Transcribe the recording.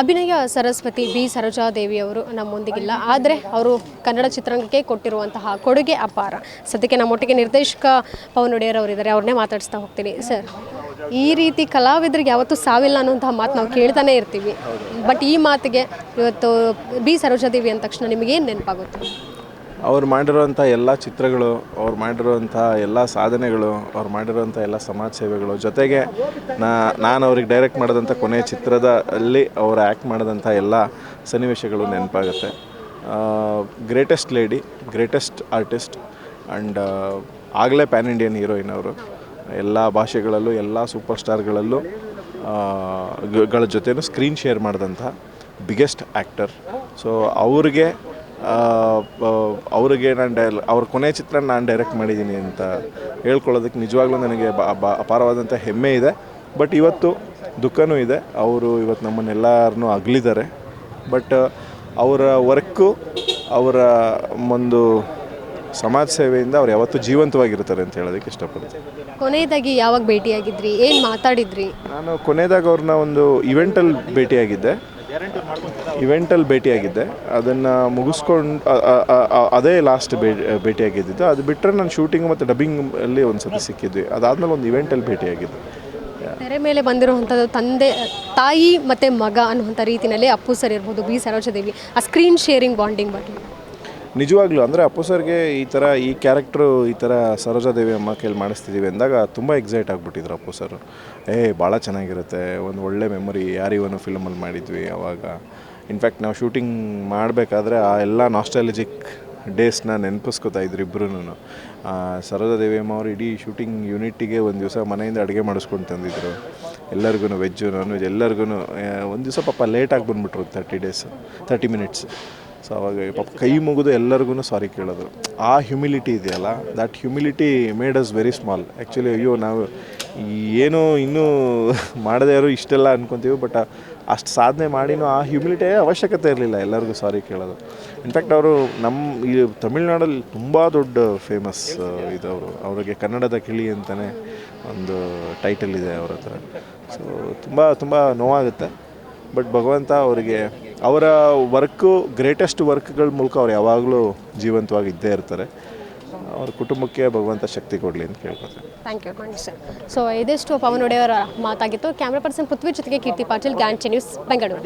ಅಭಿನಯ ಸರಸ್ವತಿ ಬಿ. ಸರೋಜಾದೇವಿ ಅವರು ನಮ್ಮೊಂದಿಗಿಲ್ಲ ಆದರೆ ಅವರು ಕನ್ನಡ ಚಿತ್ರರಂಗಕ್ಕೆ ಕೊಟ್ಟಿರುವಂತಹ ಕೊಡುಗೆ ಅಪಾರ. ಸದ್ಯಕ್ಕೆ ನಮ್ಮೊಟ್ಟಿಗೆ ನಿರ್ದೇಶಕ ಪವನ್ ಒಡೆಯರ್ ಅವರಿದ್ದಾರೆ ಅವ್ರನ್ನೇ ಮಾತಾಡಿಸ್ತಾ ಹೋಗ್ತೀನಿ. ಸರ್, ಈ ರೀತಿ ಕಲಾವಿದರಿಗೆ ಯಾವತ್ತೂ ಸಾವಿಲ್ಲ ಅನ್ನುವಂತಹ ಮಾತು ನಾವು ಕೇಳ್ತಾನೆ ಇರ್ತೀವಿ. ಬಟ್ ಈ ಮಾತಿಗೆ ಇವತ್ತು ಬಿ. ಸರೋಜಾದೇವಿ ಅಂದ ತಕ್ಷಣ ನಿಮಗೇನು ನೆನಪಾಗುತ್ತೆ? ಅವ್ರು ಮಾಡಿರುವಂಥ ಎಲ್ಲ ಚಿತ್ರಗಳು, ಅವ್ರು ಮಾಡಿರುವಂಥ ಎಲ್ಲ ಸಾಧನೆಗಳು, ಅವ್ರು ಮಾಡಿರುವಂಥ ಎಲ್ಲ ಸಮಾಜ ಸೇವೆಗಳು, ಜೊತೆಗೆ ನಾ, ನಾನು ಅವ್ರಿಗೆ ಡೈರೆಕ್ಟ್ ಮಾಡಿದಂಥ ಕೊನೆಯ ಚಿತ್ರದ ಅಲ್ಲಿ ಅವ್ರು ಆ್ಯಕ್ಟ್ ಮಾಡಿದಂಥ ಎಲ್ಲ ಸನ್ನಿವೇಶಗಳು ನೆನಪಾಗುತ್ತೆ. Greatest lady greatest artist and ಆಗಲೇ ಪ್ಯಾನ್ ಇಂಡಿಯನ್ ಹೀರೋಯಿನ್ ಅವರು. ಎಲ್ಲ ಭಾಷೆಗಳಲ್ಲೂ, ಎಲ್ಲ ಸೂಪರ್ ಸ್ಟಾರ್ಗಳಲ್ಲೂ ಗಳ ಜೊತೆನೂ ಸ್ಕ್ರೀನ್ ಶೇರ್ ಮಾಡಿದಂಥ ಬಿಗ್ಗೆಸ್ಟ್ ಆ್ಯಕ್ಟರ್ ಸೊ ಅವ್ರಿಗೆ ಅವ್ರಿಗೆ ನಾನು ಡೈ ಅವ್ರ ಕೊನೆ ಚಿತ್ರ ನಾನು ಡೈರೆಕ್ಟ್ ಮಾಡಿದ್ದೀನಿ ಅಂತ ಹೇಳ್ಕೊಳ್ಳೋದಕ್ಕೆ ನಿಜವಾಗ್ಲೂ ನನಗೆ ಅಪಾರವಾದಂಥ ಹೆಮ್ಮೆ ಇದೆ. ಬಟ್ ಇವತ್ತು ದುಃಖನೂ ಇದೆ. ಅವರು ಇವತ್ತು ನಮ್ಮನ್ನೆಲ್ಲರನ್ನೂ ಅಗಲಿದ್ದಾರೆ. ಬಟ್ ಅವರ ವರ್ಕು ಅವರ ಒಂದು ಸಮಾಜ ಸೇವೆಯಿಂದ ಅವ್ರು ಯಾವತ್ತೂ ಜೀವಂತವಾಗಿರ್ತಾರೆ ಅಂತ ಹೇಳೋದಕ್ಕೆ ಇಷ್ಟಪಡ್ತೀನಿ. ಕೊನೆಯದಾಗಿ ಯಾವಾಗ ಭೇಟಿಯಾಗಿದ್ರಿ? ಏನು ಮಾತಾಡಿದ್ರಿ? ನಾನು ಕೊನೆಯದಾಗ ಅವ್ರನ್ನ ಒಂದು ಇವೆಂಟಲ್ಲಿ ಭೇಟಿಯಾಗಿದ್ದೆ. ಇವೆಂಟಲ್ಲಿ ಭೇಟಿಯಾಗಿದ್ದೆ. ಅದನ್ನು ಮುಗಿಸ್ಕೊಂಡು ಅದೇ ಲಾಸ್ಟ್ ಭೇಟಿಯಾಗಿದ್ದಿದ್ದು. ಅದು ಬಿಟ್ಟರೆ ನಾನು ಶೂಟಿಂಗ್ ಮತ್ತು ಡಬ್ಬಿಂಗ್ ಅಲ್ಲಿ ಒಂದು ಸತಿ ಸಿಕ್ಕಿದ್ವಿ. ಅದಾದಮೇಲೆ ಒಂದು ಇವೆಂಟಲ್ಲಿ ಭೇಟಿಯಾಗಿದ್ದೆ. ತೆರೆ ಮೇಲೆ ಬಂದಿರುವಂಥದ್ದು ತಂದೆ, ತಾಯಿ ಮತ್ತು ಮಗ ಅನ್ನುವಂಥ ರೀತಿಯಲ್ಲಿ ಅಪ್ಪು ಸರ್ ಇರ್ಬೋದು, ಬಿ. ಸರೋಜದೇವಿ ಆ ಸ್ಕ್ರೀನ್ ಶೇರಿಂಗ್ ಬಾಂಡಿಂಗ್ ಬಗ್ಗೆ. ನಿಜವಾಗ್ಲೂ ಅಂದರೆ ಅಪ್ಪು ಸರ್ಗೆ ಈ ಥರ ಈ ಕ್ಯಾರೆಕ್ಟ್ರು ಈ ಥರ ಸರೋಜಾದೇವಿ ಅಮ್ಮ ಕೈಲಿ ಮಾಡಿಸ್ತಿದ್ದೀವಿ ಅಂದಾಗ ತುಂಬ ಎಕ್ಸೈಟ್ ಆಗಿಬಿಟ್ಟಿದ್ರು ಅಪ್ಪು ಸರ್. ಏ, ಭಾಳ ಚೆನ್ನಾಗಿರುತ್ತೆ. ಒಂದು ಒಳ್ಳೆ ಮೆಮೊರಿ ಯಾರಿವನು ಫಿಲಮಲ್ಲಿ ಮಾಡಿದ್ವಿ ಅವಾಗ. ಇನ್ಫ್ಯಾಕ್ಟ್ ನಾವು ಶೂಟಿಂಗ್ ಮಾಡಬೇಕಾದ್ರೆ ಆ ಎಲ್ಲ ನಾಸ್ಟಾಲಜಿಕ್ ಡೇಸ್ನ ನೆನಪಿಸ್ಕೊತಾ ಇದ್ರು ಇಬ್ಬರೂ ಸರೋಜಾದೇವಿ ಅಮ್ಮ ಅವರು ಇಡೀ ಶೂಟಿಂಗ್ ಯೂನಿಟ್ಟಿಗೆ ಒಂದು ದಿವಸ ಮನೆಯಿಂದ ಅಡುಗೆ ಮಾಡಿಸ್ಕೊಂಡು ತಂದಿದ್ರು. ಎಲ್ಲರಿಗೂ ವೆಜ್ಜು ನಾನ್ ವೆಜ್ ಎಲ್ಲರಿಗೂ ಒಂದು ದಿವಸ ಪಾಪ ಲೇಟಾಗಿ ಬಂದುಬಿಟ್ರು thirty days thirty minutes so ಅವಾಗ ಪಾಪ ಕೈ ಮುಗಿದು ಎಲ್ಲರಿಗೂ ಸಾರಿ ಕೇಳೋದು ಆ ಹ್ಯುಮಿಲಿಟಿ ಇದೆಯಲ್ಲ that humility made us very small actually ಅಯ್ಯೋ, ನಾವು ಏನೋ ಇನ್ನೂ ಮಾಡದೇ ಇರೋ ಇಷ್ಟೆಲ್ಲ ಅನ್ಕೊತೀವಿ ಬಟ್ ಅಷ್ಟು ಸಾಧನೆ ಮಾಡಿನೂ ಆ ಹ್ಯುಮಿಲಿಟಿ ಅವಶ್ಯಕತೆ ಇರಲಿಲ್ಲ. ಎಲ್ಲರಿಗೂ ಸಾರಿ ಕೇಳೋದು. ಇನ್ಫ್ಯಾಕ್ಟ್ ಅವರು ನಮ್ಮ ಈ ತಮಿಳ್ನಾಡಲ್ಲಿ ತುಂಬ ದೊಡ್ಡ ಫೇಮಸ್ ಇದವರು ಅವರಿಗೆ ಕನ್ನಡದ ಕಿಳಿ ಅಂತಲೇ ಒಂದು ಟೈಟಲ್ ಇದೆ ಅವ್ರ ಹತ್ರ. ಸೊ ತುಂಬ ತುಂಬ ನೋವಾಗುತ್ತೆ. ಬಟ್ ಭಗವಂತ ಅವರಿಗೆ ಅವರ ವರ್ಕು ಗ್ರೇಟೆಸ್ಟ್ ವರ್ಕ್ಗಳ ಮೂಲಕ ಅವ್ರು ಯಾವಾಗಲೂ ಜೀವಂತವಾಗಿ ಇದ್ದೇ ಇರ್ತಾರೆ. ಅವ್ರ ಕುಟುಂಬಕ್ಕೆ ಭಗವಂತ ಶಕ್ತಿ ಕೊಡಲಿ ಅಂತ ಕೇಳ್ಕೊತಾರೆ ಥ್ಯಾಂಕ್ ಯು ಸರ್ ಸೊ ಇದಿಷ್ಟು ಪವನ್ ಒಡೆಯವರ ಮಾತಾಗಿತ್ತು. ಕ್ಯಾಮ್ರಾ ಪರ್ಸನ್ ಪೃಥ್ವಿ ಜೊತೆಗೆ ಕೀರ್ತಿ ಪಾಟೀಲ್ ಗ್ಯಾಂಚೆ ನ್ಯೂಸ್ ಬೆಂಗಳೂರು